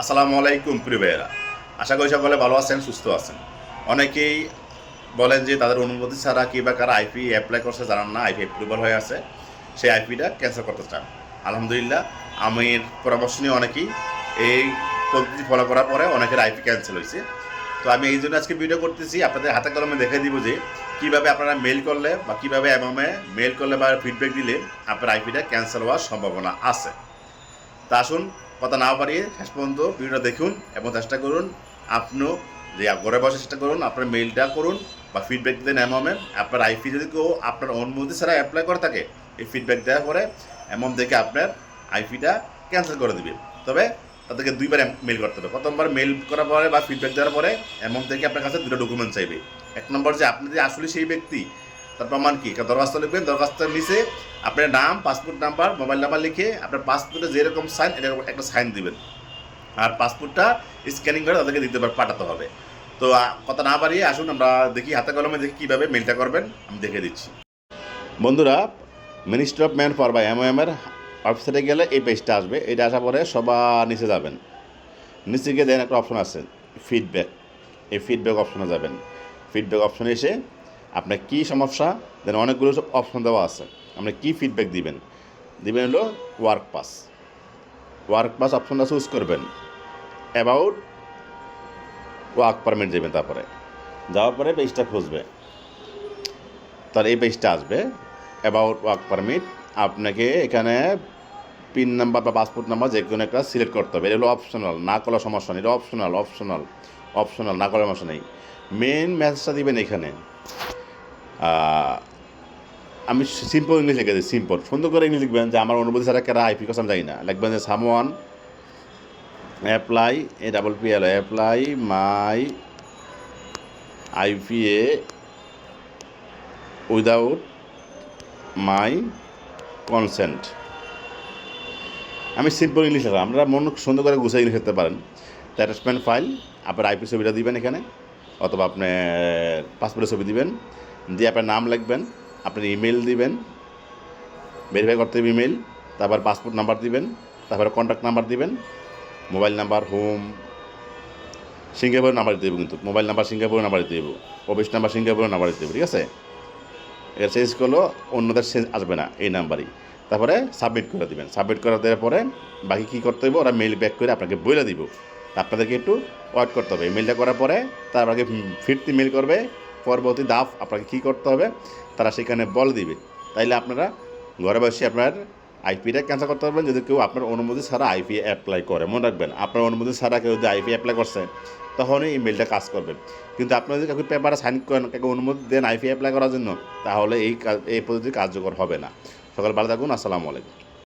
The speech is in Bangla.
আসসালামু আলাইকুম, প্রিয় ভাইয়েরা। আশা করি সকলে ভালো আছেন, সুস্থ আছেন। অনেকেই বলেন যে তাদের অনুমতি ছাড়া কি বা কারা আইপি অ্যাপ্লাই করছে জানান না আইপি অ্যাপ্রুভাল হয়ে আছে। সেই আইপিটা ক্যান্সেল করতে চান। আলহামদুলিল্লাহ, আমির পরামর্শ নিয়ে অনেকেই এই পদ্ধতি ফলো করার পরে অনেকের আইপি ক্যান্সেল হয়েছে। তো আমি এই জন্য আজকে ভিডিও করতেছি। আপনাদের হাতে কলমে দেখে দিব যে কীভাবে আপনারা মেল করলে বা কীভাবে এমএমএ মেল করলে বা ফিডব্যাক দিলে আপনার আইপিটা ক্যান্সেল হওয়ার সম্ভাবনা আছে। তা আসুন কথা না পারিয়ে শেষ পর্যন্ত ভিডিওটা দেখুন এবং চেষ্টা করুন আপনিও যে ঘরে বসে চেষ্টা করুন, আপনার মেইলটা করুন বা ফিডব্যাক দিতে এমন আপনার আইপি যদি কেউ আপনার অনুমতি ছাড়া অ্যাপ্লাই করে থাকে, এই ফিডব্যাক দেওয়ার পরে এমন দেখে আপনার আইপিটা ক্যান্সেল করে দিবে তবে তাদেরকে দুইবার মেল করতে হবে। প্রথমবার মেল করার পরে বা ফিডব্যাক দেওয়ার পরে এমন থেকে আপনার কাছে দুটো ডকুমেন্ট চাইবে। এক নম্বর যে আপনি যে আসলে সেই ব্যক্তি তার প্রমাণ কি? দরখাস্ত লিখবেন দরখাস্তের নিচে আপনার নাম পাসপোর্ট নাম্বার মোবাইল নাম্বার লিখে আপনার পাসপোর্টে যেরকম সাইন এরকম একটা সাইন দিবেন। আর পাসপোর্টটা স্ক্যানিং করে তাদেরকে দিতে পার, পাঠাতে হবে। তো কথা না বাড়িয়ে আসুন, আমরা দেখি হাতে কলমে দেখি কীভাবে মেলটা করবেন, আমি দেখে দিচ্ছি। বন্ধুরা মিনিস্ট্রি অফ ম্যান পাওয়ার বা এমওএম এর অফিসে গেলে এই পেজটা আসবে। এটা আসার পরে সবার নিচে যাবেন। নিচে গিয়ে দেন একটা অপশন আছে ফিডব্যাক এই ফিডব্যাক অপশনে যাবেন। ফিডব্যাক অপশনে এসে আপনার কী সমস্যা? দেন অনেকগুলো অপশন দেওয়া আছে। আপনি কী ফিডব্যাক দিবেন? দিবেন হলো ওয়ার্ক পাস ওয়ার্ক পাস অপশনটা চুজ করবেন। অ্যাবাউট ওয়ার্ক পারমিট দেবেন তারপরে। যাওয়ার পরে পেজটা খুঁজবে। তার এই পেজটা আসবে। অ্যাবাউট ওয়ার্ক পারমিট আপনাকে এখানে পিন নাম্বার বা পাসপোর্ট নাম্বার যে কোনো একটা সিলেক্ট করতে হবে। এটা হলো অপশনাল না করার সমস্যা নেই। এটা অপশনাল অপশনাল অপশনাল না করার সমস্যা নেই। মেন মেসেজটা দিবেন এখানে। আমি সিম্পল ইংলিশ লিখে দিই সিম্পল সুন্দর করে ইংলিশ লিখবেন যে আমার অনুভূতি ছাড়া কেরা আইপি কসাম যাই না। লিখবেন যে someone apply a double P L apply my IPA without my consent আমি সিম্পল ইংলিশ লিখলাম। আপনারা মন সুন্দর করে গুছিয়ে ইংলিশ লিখতে পারেন। অ্যাটাচমেন্ট ফাইল আপনার আইপি ছবিটা দিবেন এখানে, অথবা আপনি পাসপোর্টের ছবি দিবেন। দিয়ে আপনার নাম লিখবেন, আপনার ইমেল দিবেন ভেরিফাই করতে হবে ইমেল তারপর পাসপোর্ট নাম্বার দিবেন, তারপরে কন্ট্যাক্ট নাম্বার দিবেন মোবাইল নাম্বার হোম সিঙ্গাপুরের নাম্বার দিতে হবে কিন্তু মোবাইল নাম্বার সিঙ্গাপুরের নাম্বার দিতে হবে অফিস নাম্বার সিঙ্গাপুরের নাম্বার দিতে হবে, ঠিক আছে? এর চেঞ্জ করলেও অন্যদের চেঞ্জ আসবে না এই নাম্বারই তারপরে সাবমিট করে দিবেন সাবমিট করে দেওয়ার পরে বাকি কী করতে হবে, ওরা মেল ব্যাক করে আপনাকে বলে দিব। আপনাদেরকে একটু ওয়েট করতে হবে মেলটা করার পরে তার আপনাকে ফিরতি মেল করবে পরবর্তী দাফ আপনাকে কী করতে হবে? তারা সেখানে বল দিবে। তাইলে আপনারা ঘরে বসে আপনার আইপিটা ক্যান্সেল করতে পারবেন। যদি কেউ আপনার অনুমতি ছাড়া আইপি অ্যাপ্লাই করে, মনে রাখবেন। আপনার অনুমতি ছাড়া কেউ যদি আইপি অ্যাপ্লাই করছে, তখনই এই মেলটা কাজ করবে। কিন্তু আপনারা যদি কাউকে পেপারে সাইন করেন, কাউকে অনুমতি দেন আইপি অ্যাপ্লাই করার জন্য, তাহলে এই এই পদ্ধতি কার্যকর হবে না। সকাল ভালো থাকুন। আসসালামু আলাইকুম।